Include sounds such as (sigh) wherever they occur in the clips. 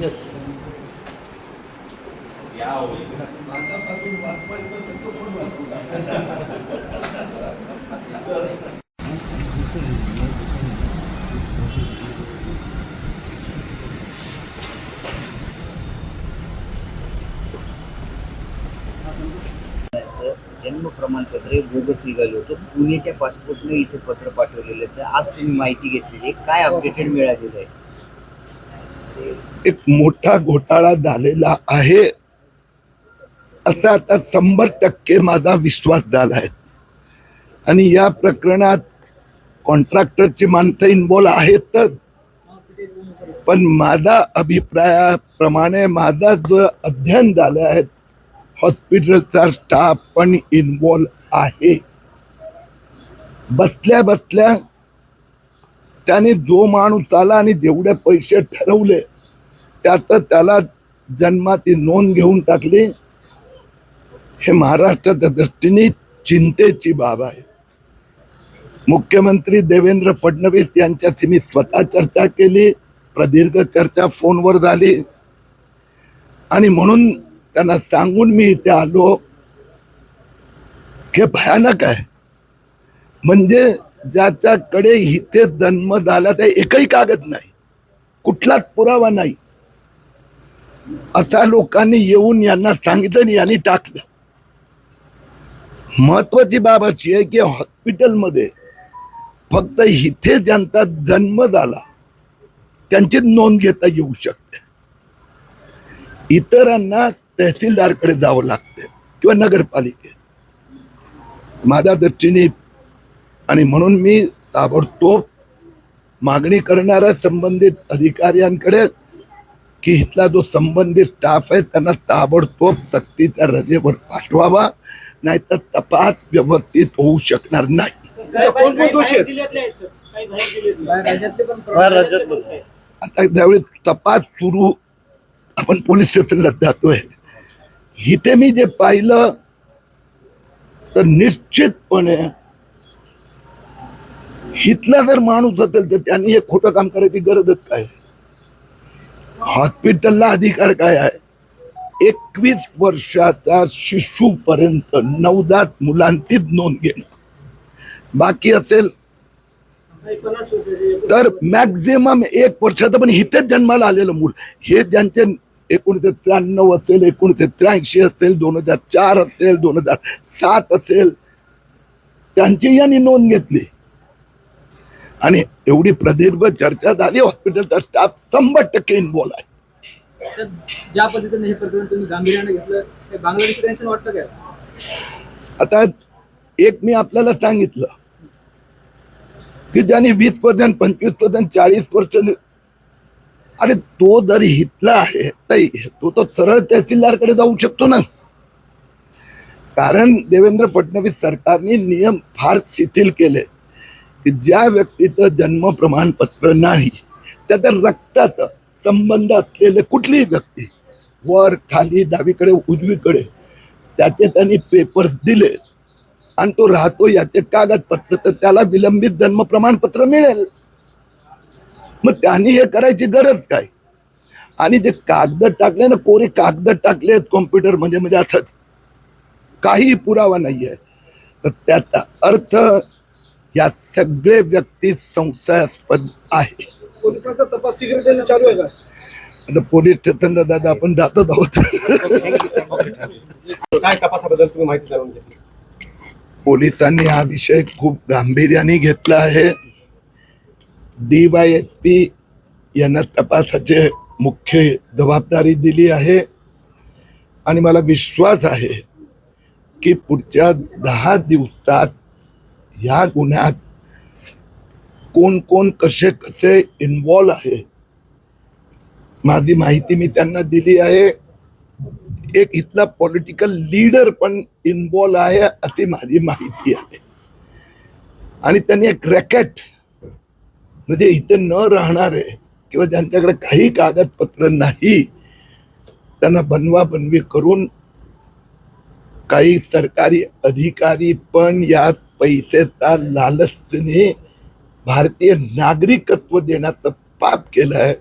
Yes जन्म (laughs) प्रमाणपत्र हे बोगस निघालं होतं. पुण्याच्या पासपोर्टने इथे पत्र पाठवलेलं तर आज तुम्ही माहिती घेतलेली काय अपडेटेड मिळालेलं आहे? एक मोठा घोटाळा झालेला आहे. असा आता शंभर टक्के माझा विश्वास झाला आहे. आणि या प्रकरणात कॉन्ट्रॅक्टरची माणसं इन्वॉल्व आहेतच. पण माझा अभिप्रायाप्रमाणे माझा जो अध्ययन झालं आहे हॉस्पिटलचा स्टाफ पण इन्वॉल्व आहे. बसल्या बसल्या त्याने जो माणूस आला आणि जेवढे पैसे ठरवले त्यात त्याला जन्माची नोंद घेऊन टाकली. हे महाराष्ट्राच्या दृष्टीने चिंतेची बाब आहे. मुख्यमंत्री देवेंद्र फडणवीस यांच्याशी मी स्वतः चर्चा केली प्रदीर्घ चर्चा फोनवर झाली. आणि म्हणून त्यांना सांगून मी इथे आलो. हे भयानक आहे. म्हणजे ज्याच्याकडे इथे जन्म झाला ते एकही कागद नाही. कुठलाच पुरावा नाही. असा लोकांनी येऊन यांना सांगितलं आणि यांनी टाकलं. महत्वाची बाब अशी आहे की हॉस्पिटलमध्ये फक्त इथे ज्यांचा जन्म झाला त्यांची नोंद घेता येऊ शकते. इतरांना तहसीलदारकडे जावं लागते किंवा नगरपालिकेत. माझ्या दृष्टीने आणि म्हणून मी ताबडतोब मागणी करणाऱ्या संबंधित अधिकाऱ्यांकडे की इथला जो संबंधित स्टाफ आहे त्यांना ताबडतोब सक्तीच्या रजेवर पाठवावा नाहीतर तपास व्यवस्थित होऊ शकणार नाही. आता ज्यावेळी तपास सुरू आपण पोलीस स्टेशनला जातोय. इथे मी जे पाहिलं तर निश्चितपणे हितला जर माणूस असेल तर त्यांनी हे खोटं काम करायची गरजच काय हॉस्पिटलला अधिकार काय आहे? एकवीस वर्षाचा शिशूपर्यंत नवजात मुलांचीच नोंद घेणं. बाकी असेल तर मॅक्झिमम एक वर्षाचं पण हिथेच जन्माला आलेलं मूल. हे ज्यांचे एकोणीसशे त्र्याण्णव असेल एकोणीसशे त्र्याऐंशी असेल दोन हजार चार असेल दोन हजार सात असेल त्यांची यांनी नोंद घेतली. आणि एवढी प्रदीर्घ चर्चा झाली हॉस्पिटलचा स्टाफ शंभर टक्के इन्व्हॉल्व आहे. ज्या पद्धतीने हे प्रकरण तुम्ही गांभीर्याने घेतलं ते बांगलादेशी टेन्शन वाटतं काय आता एक मी आपल्याला सांगितलं की ज्यांनी वीस पर्सेंट पंचवीस पर्सेंट चाळीस पर्सेंट अरे तो जर हितला आहे तर तो तो सरळ तहसीलदारकडे जाऊ शकतो ना. कारण देवेंद्र फडणवीस सरकारने नियम फार शिथिल केले की ज्या व्यक्तीचं जन्म प्रमाणपत्र नाही त्याच्या रक्तात संबंध असलेले कुठलीही व्यक्ती वर खाली डावीकडे उजवीकडे त्याचे त्यांनी पेपर दिले आणि तो राहतो याचे कागदपत्र तर त्याला विलंबित जन्म प्रमाणपत्र मिळेल. मग त्यांनी हे करायची गरज काय? आणि जे कागद टाकले ना कोरे कागद टाकले आहेत कॉम्प्युटर म्हणजे म्हणजे असंच काही पुरावा नाहीये. तर त्याचा अर्थ या सगळे व्यक्ती संशयास्पद आहे. पोलिसांचा तपास सिक्रेटरी चालू आहे का? आता पोलीस स्टेशनला दादा आपण जातच आहोत. काय तपासाबद्दल तुम्ही माहिती जाणून घेतली पोलिसांनी हा विषय खूप गांभीर्याने घेतला आहे. डीवायएसपी यांना तपासाचे मुख्य जबाबदारी दिली आहे. आणि मला विश्वास आहे की पुढच्या दहा दिवसात ह्या गुन्ह्यात कोण कोण कसे कसे इन्वॉल्व आहे माझी माहिती मी त्यांना दिली आहे. एक इथला पॉलिटिकल लीडर पण इन्वॉल्व आहे अशी माझी माहिती आहे. आणि त्यांनी एक रॅकेट म्हणजे इथे न राहणारे किंवा ज्यांच्याकडे काही कागदपत्र नाही त्यांना बनवा बनवी करून काही सरकारी अधिकारी पण यात पैसेचा लालचने भारतीय नागरिकत्व देण्याचं पाप केलंय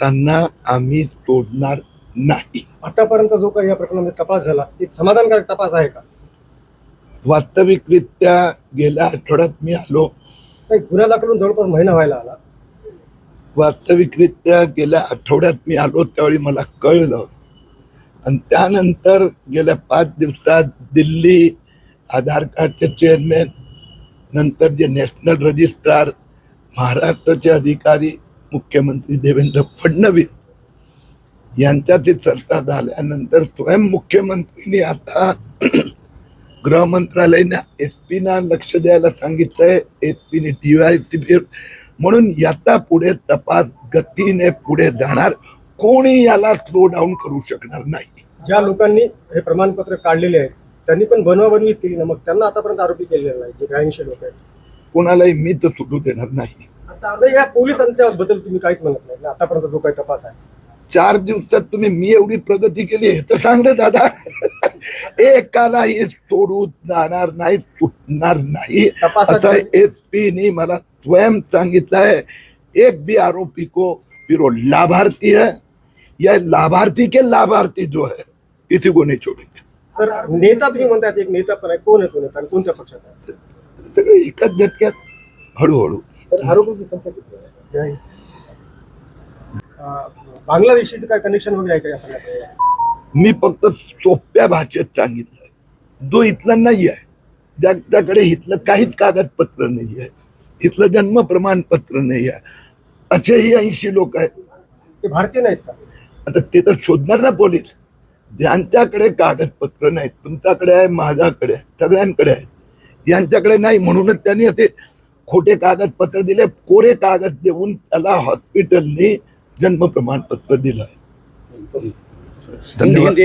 त्यांना आम्ही सोडणार नाही. आतापर्यंत जो काही या प्रकरणामध्ये तपास झाला एक समाधानकारक तपास आहे का? वास्तविकरित्या गेल्या आठवड्यात मी आलो काही गुन्हा दाखल होऊन जवळपास महिना व्हायला आला. वास्तविकरित्या गेल्या आठवड्यात मी आलो त्यावेळी मला कळलं. आणि त्यानंतर गेल्या पाच दिवसात दिल्ली आधार कार्डचे चेअरमॅन नंतर जे नॅशनल रजिस्ट्रार महाराष्ट्राचे अधिकारी मुख्यमंत्री देवेंद्र फडणवीस यांच्याची चर्चा झाल्यानंतर स्वयं मुख्यमंत्रीने आता गृह मंत्रालयाने एस पीना लक्ष द्यायला सांगितलंय. एस पीने डीवायसी म्हणून याचा पुढे तपास गतीने पुढे जाणार. कोणी याला स्लो डाऊन करू शकणार नाही. ज्या लोकांनी हे प्रमाणपत्र काढलेले आहेत त्यांनी पण बनवाबनवीच केली ना. मग त्यांना आतापर्यंत आरोपी केलेला नाही जे ब्याऐंशी लोक आहेत. कोणालाही मी तर सुटू देणार नाही. आता या पोलिसांच्या बद्दल तुम्ही काहीच म्हणत नाही. आतापर्यंत जो काही तपास आहे. चार दिवसात तुम्ही मी एवढी प्रगती केली हे तर सांग रे दादा. एकालाही सोडू जाणार नाही सुटणार नाही. असं एस पी मला स्वयं सांगितलंय एक भी आरोपी को फिर वो लाभार्थी है या लाभार्थी के लाभार्थी जो है किसी को नहीं छोड़ेंगे। सर नेता तुम्ही म्हणतात एक नेता पण आहे. कोण आहे तो नेता आणि कोणत्या पक्षात आहे? सगळे एकाच झटक्यात हळूहळू. सर आरोपीची संख्या किती आहे? बांगलादेशीचं काय कनेक्शन वगैरे आहे का या सगळ्यात? मी फक्त सोप्या भाषेत सांगितलं जो इथला नाही आहे ज्याच्याकडे इथलं काहीच कागदपत्र नाही आहे इथलं जन्म प्रमाणपत्र नाही आहे असेही ऐंशी लोक आहेत. ते भारतीय नाहीत का? आता ते तर शोधणार ना पोलीस. ज्यांच्याकडे कागदपत्र नाहीत तुमच्याकडे आहे माझ्याकडे आहे सगळ्यांकडे आहेत. यांच्याकडे नाही म्हणूनच त्यांनी असे खोटे कागदपत्र दिले कोरे कागद देऊन त्याला हॉस्पिटलने जन्म प्रमाणपत्र दिलं आहे 整体问